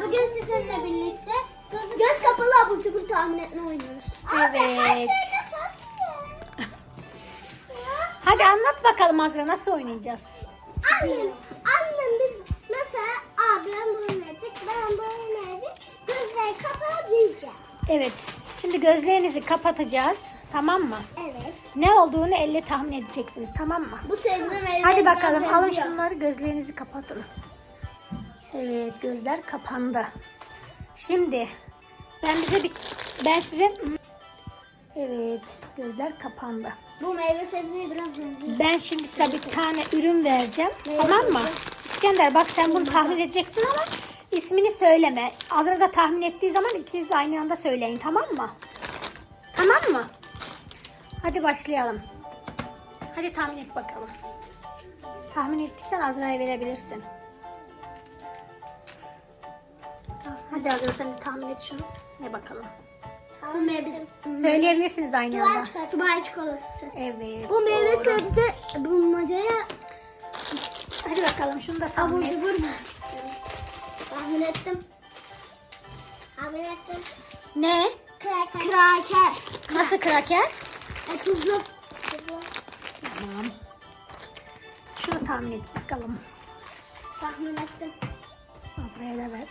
bugün sizinle birlikte göz kapalı abur cubur tahmin etme oynuyoruz. Evet. Hadi anlat bakalım Azra nasıl oynayacağız? Annem, annem biz mesela abim bunu verecek, ben bunu verecek. Gözleri kapalı bileceğim. Evet. Şimdi gözlerinizi kapatacağız. Tamam mı? Evet. Ne olduğunu elle tahmin edeceksiniz. Tamam mı? Bu sebze meyve. Hadi bakalım alın şunları gözlerinizi kapatın. Evet gözler kapandı. Şimdi ben bize bir ben size Evet gözler kapandı. Bu meyve sebzeye biraz benziyor. Ben şimdi size bir tane ürün vereceğim. Ne tamam mı? İskender bak sen bunu tahmin edeceksin ama ismini söyleme. Azra da tahmin ettiği zaman ikiniz de aynı anda söyleyin tamam mı? Tamam mı? Hadi başlayalım. Hadi tahmin et bakalım. Tahmin ettiysen Azra'ya verebilirsin. Hadi Azra sen de tahmin et şunu. Ne bakalım. Bu meyve Söyleyebilirsiniz aynı anda. Dubai çikolatası. Evet. Bu meyve doğru. sebze bulmacaya Hadi bakalım şunu da tahmin abur et. cubur mu? Tahmin ettim. Tahmin ettim. Ne? Kraker. Kraker. Nasıl kraker? E, tuzlu. Tamam. Şunu tahmin et bakalım. Tahmin ettim. Azra'ya da ver.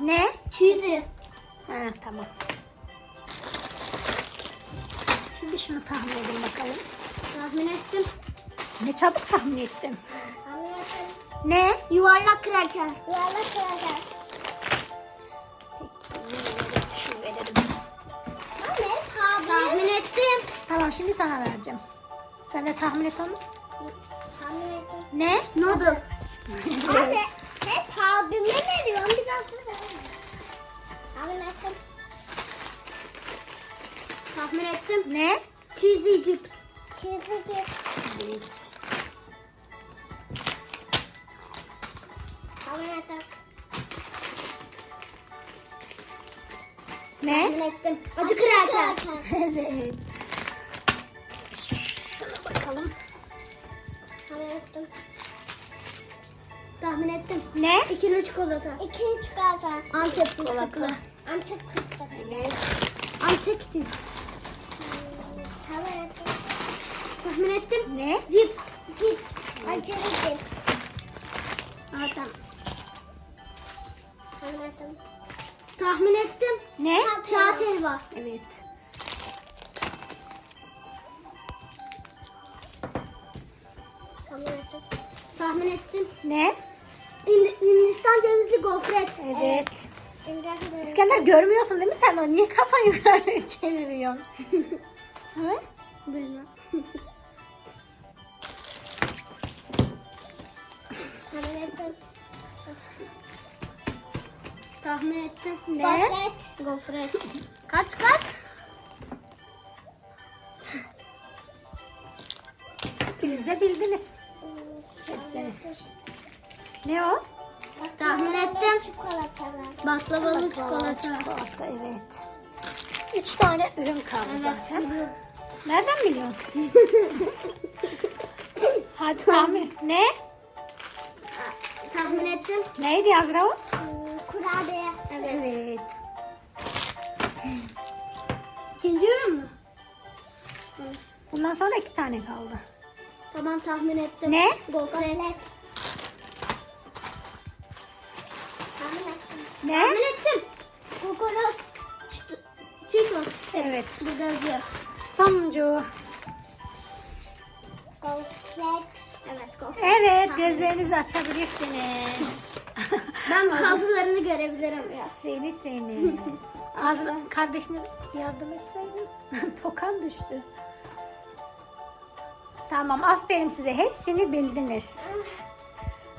Ne? Cheesy. Ha, tamam. Şimdi şunu tahmin edin bakalım. Tahmin ettim. Ne çabuk tahmin ettin. Tahmin ettim. Ne? Yuvarlak kraker. Yuvarlak kraker. Peki. Şu verelim. Anne tahmin. Tahmin ettim. Tamam şimdi sana vereceğim. Sen de tahmin et onu. Tahmin ettim. Ne? Noodle. Anne abime veriyorum biraz da Tahmin ettim. Tahmin ettim. Ne? Cheesy chips. Cheesy chips. Evet. Tahmin ettim. Ne? Tahmin ettim. Acı kraker. evet. Şuna bakalım. Tahmin ettim. Tahmin ettim. Ne? İkili çikolata. İkili çikolata. Antep fıstıklı. Antep fıstıklı. Evet. Antep. Tahmin ettim. Tahmin ettim. Ne? Cips. Cips. Acılı cips. Adam. Ettim. Tahmin ettim. Ne? Kağıt helva. Evet. Tahmin ettim. Ne? Hind- Hindistan cevizli gofret. Evet. Evet. İskender görmüyorsun değil mi sen onu? Niye kafayı böyle çeviriyorsun? Hı? Bilmem. Tahmin ettim. Tahmin ettim. Ne? Gofret. Gofret. kaç kaç? İkiniz de bildiniz. Hepsini. Ne o? Tahmin ettim. Baklavalı Baklava, çikolata. çikolata evet. Üç tane ürün kaldı zaten. biliyorum. Nereden biliyorsun? Hadi tahmin. Ne? Tahmin ettim. Neydi Yazra o? Kurabiye. Evet. İkinci ürün mü? Bundan sonra iki tane kaldı. Tamam tahmin ettim. Ne? Gofret. Tahmin Tahmin ettim. Kokoros. Cheetos. Evet. Burada yazıyor. Sonuncu. Gofret. Evet gofret. Evet Tahmin gözlerinizi açabilirsiniz. Ben bazılarını görebilirim ya. Seni seni. Azra kardeşine yardım etseydin. Tokan düştü. Tamam aferin size. Hepsini bildiniz.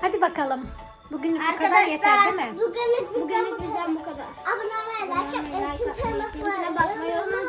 Hadi bakalım. Bugünlük bu kadar yeter değil mi? Bugünlük, bizden bu kadar. Abone olmayı, like yapmayı, tüm teması basmayı unutmayın.